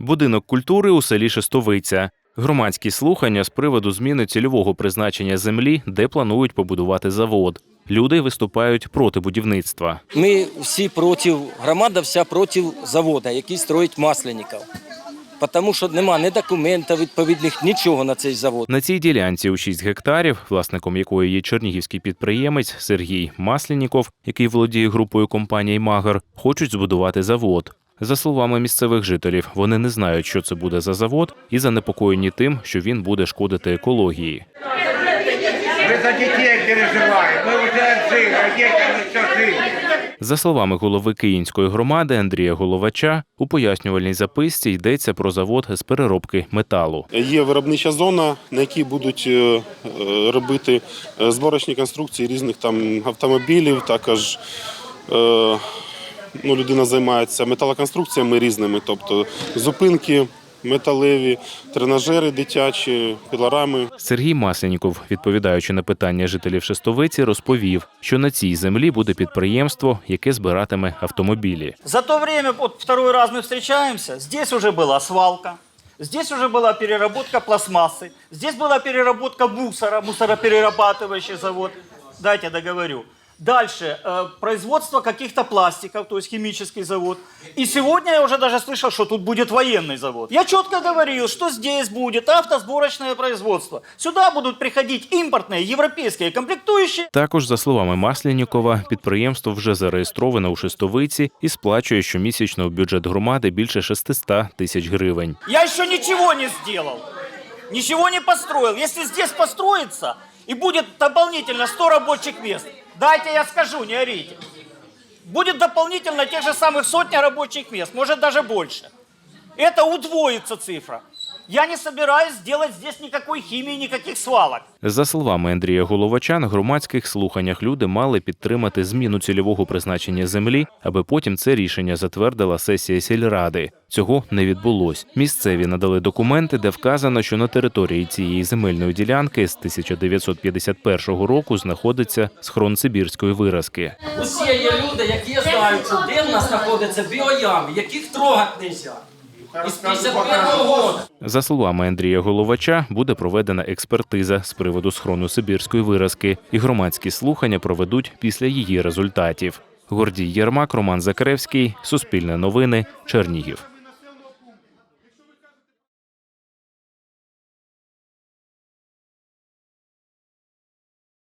Будинок культури у селі Шестовиця. Громадські слухання з приводу зміни цільового призначення землі, де планують побудувати завод. Люди виступають проти будівництва. Ми всі проти, громада вся проти заводу, який строїть масленників. Тому що нема ні документів відповідних, нічого на цей завод. На цій ділянці у 6 гектарів, власником якої є чернігівський підприємець Сергій Маслініков, який володіє групою компаній Магар, хочуть збудувати завод. За словами місцевих жителів, вони не знають, що це буде за завод, і занепокоєні тим, що він буде шкодити екології. Мы за детей переживаем. Мы уже отжили, а. За словами голови Київської громади Андрія Головача, у пояснювальній записці йдеться про завод з переробки металу. Є виробнича зона, на якій будуть е, е, робити е, зборочні конструкції різних там автомобілів. Також е, ну, людина займається металоконструкціями різними, тобто зупинки металеві, тренажери дитячі, пілорами. Сергій Масленіков, відповідаючи на питання жителів Шестовиці, розповів, що на цій землі буде підприємство, яке збиратиме автомобілі. За то время, вот второй раз мы встречаемся, здесь уже была свалка, здесь уже была переработка пластмассы, здесь была переработка мусора, мусороперерабатывающий завод. Дайте договорю. Дальше э, производство каких-то пластиков, то есть химический завод. И сегодня я уже даже слышал, что тут будет военный завод. Я четко говорил, что здесь будет автосборочное производство. Сюда будут приходить импортные европейские комплектующие, Також, за словами Маслянікова, підприємство вже зареєстроване у Шестовиці і сплачує щомісячно в бюджет громади більше 600 тисяч гривень. Я еще ничего не сделал. Ничего не построил. Если здесь построится и будет дополнительно 100 рабочих мест, дайте я скажу, не орите. Будет дополнительно тех же самых сотня рабочих мест, может даже больше. Это удвоится цифра. Я не собираюсь делать здесь никакой химии, никаких свалок. За словами Андрія Головача, на громадських слуханнях люди мали підтримати зміну цільового призначення землі, аби потім це рішення затвердила сесія сільради. Цього не відбулось. Місцеві надали документи, де вказано, що на території цієї земельної ділянки з 1951 року знаходиться схрон сибірської виразки. Усі є люди, які знають, що де в нас знаходяться біоями, яких трогати не можна. Із 51-го року. За словами Андрія Головача, буде проведена експертиза з приводу схрону сибірської виразки, і громадські слухання проведуть після її результатів. Гордій Єрмак, Роман Закревський, Суспільне новини, Чернігів.